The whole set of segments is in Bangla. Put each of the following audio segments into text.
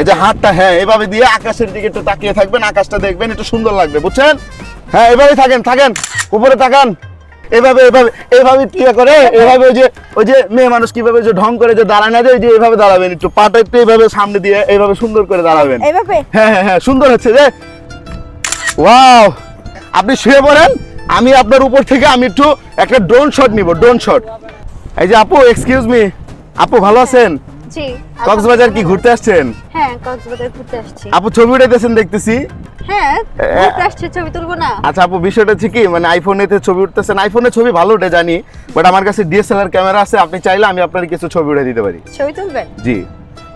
এই যে হাতটা হ্যাঁ এভাবে দিয়ে আকাশের দিকে একটু তাকিয়ে থাকবেন আকাশটা দেখবেন একটু সুন্দর লাগবে বুঝছেন? হ্যাঁ এভাবে থাকেন থাকেন উপরে তাকান। এভাবে এভাবে এভাবে কি করে? এভাবে ওই যে ওই যে মেয়ে মানুষ কীভাবে যে ঢং করে যে দাঁড়ায় না যায় ওই যে এভাবে দাঁড়াবেন একটু পাটা একটু এভাবে সামনে দিয়ে এভাবে সুন্দর করে দাঁড়াবেন। হ্যাঁ হ্যাঁ হ্যাঁ সুন্দর হচ্ছে যে। ওয়াও! আপনি শুয়ে পড়েন আমি আপনার উপর থেকে আমি একটু একটা ড্রোন শট নিব ড্রোন শট। এই যে আপু এক্সকিউজ মি আপু ভালো আছেন? জি। কক্সবাজার কি ঘুরতে আসছেন? হ্যাঁ কক্সবাজার ঘুরতে আসছি। আপু ছবি উঠাইতেছেন দেখতেছি। হ্যাঁ ঘুরতে আসছি ছবি তুলবো না। আচ্ছা আপু বিষয়টা হচ্ছে কি মানে আইফোনেতে ছবি উঠতেছেন। আইফোনে ছবি ভালো উঠে জানি বাট আমার কাছে ডিএসএলআর ক্যামেরা আছে আপনি চাইলে আমি আপনার কিছু ছবি উঠে দিতে পারি। ছবি তুলবেন? জি।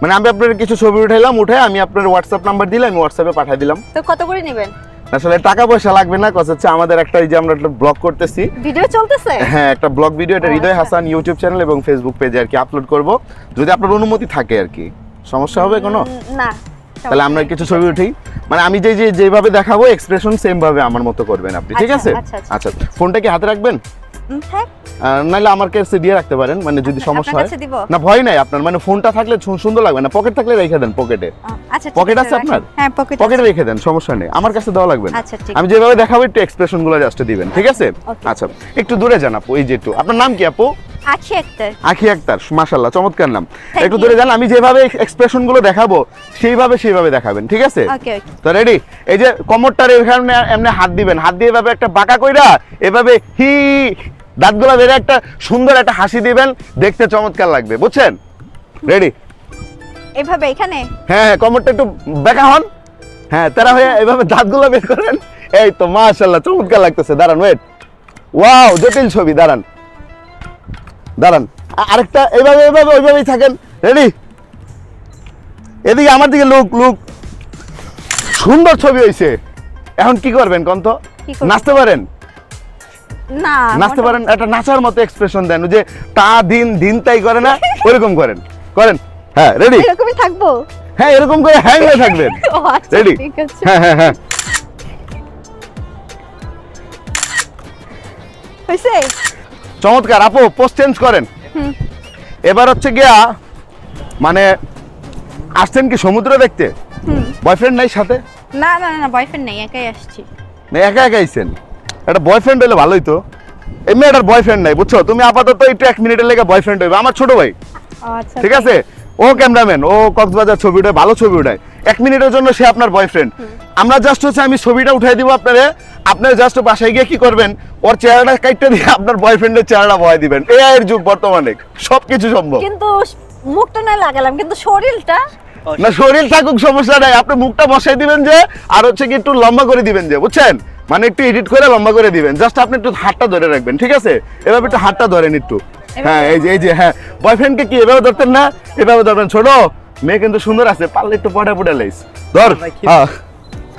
মানে আমি আপনার কিছু ছবি উঠাইলাম উঠে আমি আপনার হোয়াটসঅ্যাপ নাম্বার দিলে আমি হোয়াটসঅ্যাপে পাঠিয়ে দিলাম। তো কত করে নেবেন? আসলে টাকা পয়সা লাগবে না কথা হচ্ছে আমাদের একটা এই যে আমরা একটা ব্লগ করতেছি। ভিডিও চলতেছে? হ্যাঁ একটা ব্লগ ভিডিও এটা হৃদয় আচ্ছা। হাসান ইউটিউব চ্যানেল এবং ফেসবুক পেজে আর কি আপলোড করব। যদি আপনার অনুমতি থাকে আর কি। সমস্যা হবে কোনো? না। তাহলে আমরা কিছু ছবি উঠি। মানে আমি যে যে যেভাবে দেখাবো এক্সপ্রেশন সেম ভাবে আমার মতো করবেন আপনি ঠিক আচ্ছা, আছে? আচ্ছা, আচ্ছা। আচ্ছা ফোনটা কি হাতে রাখবেন? হ্যাঁ। নাহলে আমার কাছে দিয়ে রাখতে পারেন মানে যদি সমস্যা হয়। না ভয় নাই আপনার মানে ফোনটা থাকলে সুন্দর লাগবে না পকেট থাকলে রেখে দেন পকেটে আচ্ছা পকেট আছে আপনার? হ্যাঁ পকেট পকেটে রেখে দেন সমস্যা নেই। আমার কাছে দেওয়া লাগবে না। আচ্ছা, আমি যেভাবে দেখাবো একটু এক্সপ্রেশনগুলো জাস্ট দিবেন ঠিক আছে? আচ্ছা একটু দূরে যান আপু এই যে একটু। আপনার নাম কি আপু? আছি একটা আখি আক্তার মাশাল্লাহ চমৎকার নাম। একটু. দূরে যান আমি যেভাবে এক্সপ্রেশনগুলো দেখাবো সেইভাবে সেইভাবে দেখাবেন ঠিক আছে? তো রেডি এই যে কমরটার এখানে এমনি হাত দিবেন হাত দিয়ে এভাবে একটা বাঁকা কইরা এভাবে হি দাঁতগুলো বেড়ে একটা সুন্দর একটা হাসি দিবেন দেখতে চমৎকার লাগবে বুঝছেন? রেডি এভাবে এখানে? হ্যাঁ হ্যাঁ কমরটা একটু বেঁকা হন। হ্যাঁ তারা হয়ে এভাবে দাঁতগুলো বের করেন। এই তো মাশাল্লাহ চমৎকার লাগতেছে। দাঁড়ান ওয়েট ওয়াও জটিল ছবি দাঁড়ান। দাঁড়ান আরেকটা এইভাবে এইভাবে ওইভাবেই থাকেন। রেডি এদিকে আমার দিকে লুক লুক সুন্দর ছবি হয়েছে এখন কি করবেন কন্ত? নাচতে পারেন? না নাচতে পারেন একটা নাচার মতো এক্সপ্রেশন দেন যে তা দিন দিন তাই করে না ওরকম করেন। করেন? হ্যাঁ রেডি এরকমই থাকব। হ্যাঁ এরকম করে হ্যাং হয়ে থাকবেন। আচ্ছা রেডি ঠিক আছে। হ্যাঁ হ্যাঁ হ্যাঁ। হইছে? চমৎকার আপু পোস্ট চেঞ্জ করেন। এবার হচ্ছে গিয়া মানে আসছেন কি সমুদ্র দেখতে? হুম। বয়ফ্রেন্ড নাই সাথে? না না না বয়ফ্রেন্ড নাই একাই আসছি। না একা একা আইছেন? একটা বয়ফ্রেন্ড হলে ভালোই তো। এমনি একটা বয়ফ্রেন্ড নাই বুঝছ? তুমি আপাতত একটু এক মিনিটের লেগে বয়ফ্রেন্ড হইবে। আমার ছোট ভাই। আচ্ছা ঠিক আছে? ও ক্যামেরাম্যান ও কক্সবাজার ছবি উঠায় ভালো ছবি উঠায়। এক মিনিটের জন্য সে আপনার বয়ফ্রেন্ড আমরা জাস্ট হচ্ছে আমি ছবিটা উঠাই দিব আপনারে। আপনার জাস্ট বাসায় গিয়ে কি করবেন? ওর চেহারাটা কাইটটা দিয়ে আপনার বয়ফ্রেন্ডের চেহারাটা ভয় দিবেন। এআই এর যুগ বর্তমানে। সবকিছু সম্ভব। কিন্তু মুখটা না লাগালাম কিন্তু শরীরটা? না শরীর থাকুক সমস্যা নাই। আপনি মুখটা বসাই দিবেন যে আর হচ্ছে কি একটু লম্বা করে দিবেন যে বুঝছেন? মানে একটু এডিট করে লম্বা করে দিবেন। জাস্ট আপনি একটু হাতটা ধরে রাখবেন ঠিক আছে? এভাবে একটু হাতটা ধরেন একটু। হ্যাঁ এই যে এই যে হ্যাঁ। বয়ফ্রেন্ডকে কি এভাবে ধরতেন না? এভাবে ধরবেন। ছোট মেয়ে কিন্তু সুন্দর আছে পারলে একটু পটা পটা লাইস ধর হ্যাঁ।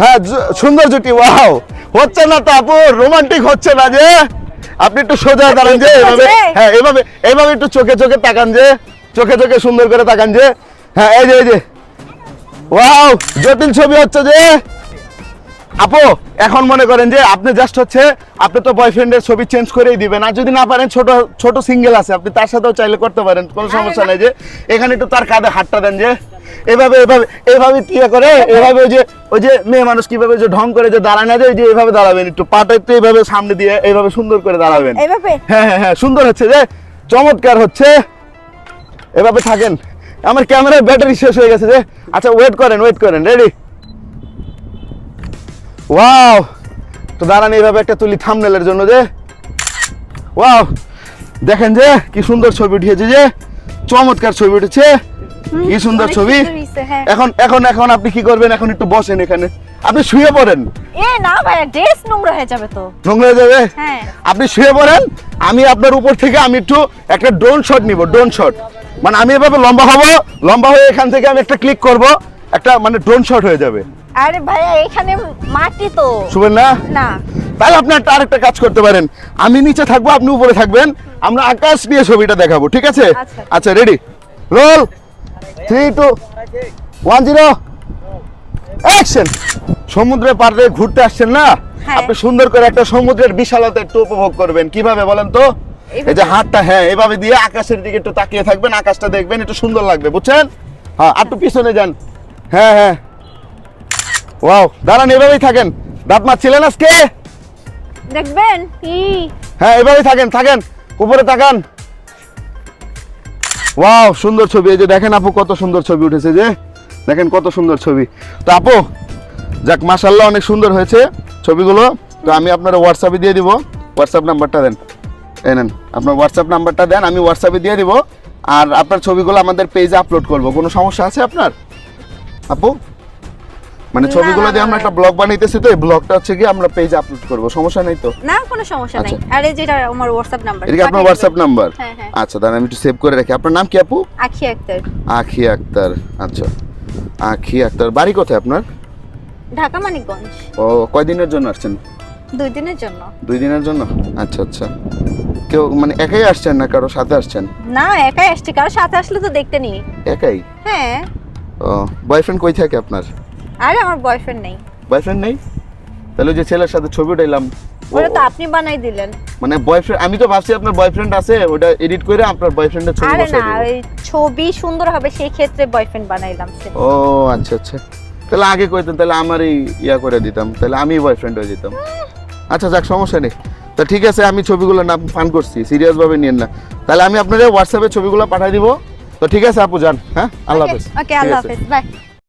হ্যাঁ সুন্দর জুটি ওয়াও। হচ্ছে না তো আপু রোমান্টিক হচ্ছে না যে? আপনি একটু সোজা দাঁড়ান যে এভাবে হ্যাঁ এভাবে এভাবে একটু চোখে চোখে তাকান যে চোখে চোখে সুন্দর করে তাকান যে। হ্যাঁ এই যে এই যে। ওয়াও জটিল ছবি হচ্ছে যে। আপু এখন মনে করেন যে আপনি জাস্ট হচ্ছে আপনি তো বয়ফ্রেন্ডের ছবি চেঞ্জ করেই দিবেন। আর যদি না পারেন ছোট ছোট সিঙ্গেল আছে আপনি তার সাথেও চাইলে করতে পারেন কোনো সমস্যা নাই যে। এখানে একটু তার কাঁধে হাতটা দেন যে। এভাবে এভাবে এভাবে কি করে? এভাবে ওই যে ওই যে মেয়ে মানুষ কীভাবে যে ঢং করে যে দাঁড়ায় না যে ওই যে এভাবে দাঁড়াবেন একটু। পাটা একটু এইভাবে সামনে দিয়ে এইভাবে সুন্দর করে দাঁড়াবেন। হ্যাঁ হ্যাঁ হ্যাঁ সুন্দর হচ্ছে যে। চমৎকার হচ্ছে। এভাবে থাকেন। আমার ক্যামেরার ব্যাটারি শেষ হয়ে গেছে যে। আচ্ছা ওয়েট করেন ওয়েট করেন রেডি ওয়াও তো দাঁড়ান এইভাবে একটা তুলি থামনেলের জন্য যে। ওয়াও দেখেন যে কি সুন্দর ছবি উঠিয়েছে যে চমৎকার ছবি উঠেছে। কি সুন্দর ছবি। হ্যাঁ। এখন এখন এখন আপনি কি করবেন? এখন একটু বসেন এখানে। আপনি শুয়ে পড়েন। এ না ভাই ড্রেস নোংরা হয়ে যাবে তো। নোংরা হয়ে যাবে? হ্যাঁ। আপনি শুয়ে পড়েন আমি আপনার উপর থেকে আমি একটু একটা ড্রোন শট নিব ড্রোন শট মানে আমি এভাবে লম্বা হব লম্বা হয়ে এখান থেকে আমি একটা ক্লিক করব একটা মানে ড্রোন শট হয়ে যাবে। আরে ভাই এখানে মাটি তো। শুবেন না? না। তাহলে আপনি একটা আরেকটা কাজ করতে পারেন। আমি নিচে থাকব আপনি উপরে থাকবেন। আমরা আকাশ নিয়ে ছবিটা দেখাবো ঠিক আছে? আচ্ছা। Ready roll three two one zero action সমুদ্রে পাড়ে ঘুরতে আসছেন না? হ্যাঁ। আপনি সুন্দর করে একটা সমুদ্রের বিশালতা একটু উপভোগ করবেন। কীভাবে বলেন তো? এই যে হাতটা হ্যাঁ এভাবে দিয়ে আকাশের দিকে একটু তাকিয়ে থাকবেন আকাশটা দেখবেন একটু সুন্দর লাগবে বুঝছেন? হ্যাঁ আর একটু পিছনে যান। হ্যাঁ হ্যাঁ। ওয়াও দাঁড়ান এভাবেই থাকেন। দাঁত মারছিলেন আজকে? দেখবেন? হ্যাঁ এভাবেই থাকেন থাকেন উপরে তাকান। ওয়াও সুন্দর ছবি এই যে দেখেন আপু কত সুন্দর ছবি উঠেছে যে। দেখেন কত সুন্দর ছবি। তো আপু যাক মাশাল্লাহ অনেক সুন্দর হয়েছে ছবিগুলো। তো আমি আপনার হোয়াটসঅ্যাপে দিয়ে দিব। হোয়াটসঅ্যাপ নাম্বারটা দেন। এই নেন আপনার হোয়াটসঅ্যাপ নাম্বারটা দেন আমি হোয়াটসঅ্যাপে দিয়ে দিব। আর আপনার ছবিগুলো আমাদের পেজে আপলোড করব। কোনো সমস্যা আছে আপনার? আপু? মানে ছবিগুলো দিয়ে আমরা একটা ব্লগ বানাইতেছি তো এই ব্লগটা হচ্ছে কি আমরা পেজে আপলোড করব। সমস্যা নেই তো? না কোনো সমস্যা নেই। আচ্ছা। আরে যেটা আমার হোয়াটসঅ্যাপ নাম্বার এটা কি আপনার হোয়াটসঅ্যাপ নাম্বার হ্যাঁ, হ্যাঁ। আচ্ছা দাঁড়ান আমি একটু সেভ করে রাখি। আপনার নাম কি আপু? আখি আক্তার। আখি আক্তার। আচ্ছা। আখি আক্তার। বাড়ি কোথায় আপনার? ঢাকা মানিকগঞ্জ। ও কয়দিনের জন্য আসছেন? দুই দিনের জন্য। দুই দিনের জন্য? আচ্ছা আচ্ছা। কেউ মানে একাই আসছেন না কারও সাথে আসছেন? না একাই আসছি। কারোর সাথে আসলে তো দেখতে নি একাই? হ্যাঁ। ও বয়ফ্রেন্ড কই থাকে আপনার? আরে আমার বয়ফ্রেন্ড নেই। বয়ফ্রেন্ড নেই? তাহলে ওই যে ছেলের সাথে ছবি উঠাইলাম ওটা তো আপনি বানাই দিলেন। মানে বয়ফ্রেন্ড আমি তো ভাবছি আপনার বয়ফ্রেন্ড আছে ওটা এডিট করে আপনার বয়ফ্রেন্ডের ছবি আরে না ওই ছবি সুন্দর হবে সেই ক্ষেত্রে বয়ফ্রেন্ড বানাইলাম ও আচ্ছা আচ্ছা। তাহলে আগে কইতেন তাহলে আমারই ইয়া করে দিতাম তাহলে আমি বয়ফ্রেন্ড হয়ে যেতাম। আচ্ছা যাক সমস্যা নেই। তো ঠিক আছে আমি ছবিগুলো না ফান করছি সিরিয়াস ভাবে নিয়েন না। তাহলে আমি আপনাদের হোয়াটসঅ্যাপে ছবিগুলো পাঠিয়ে দিব। তো ঠিক আছে আপু যান হ্যাঁ? আল্লাহ হাফেজ। ওকে আল্লাহ হাফেজ বাই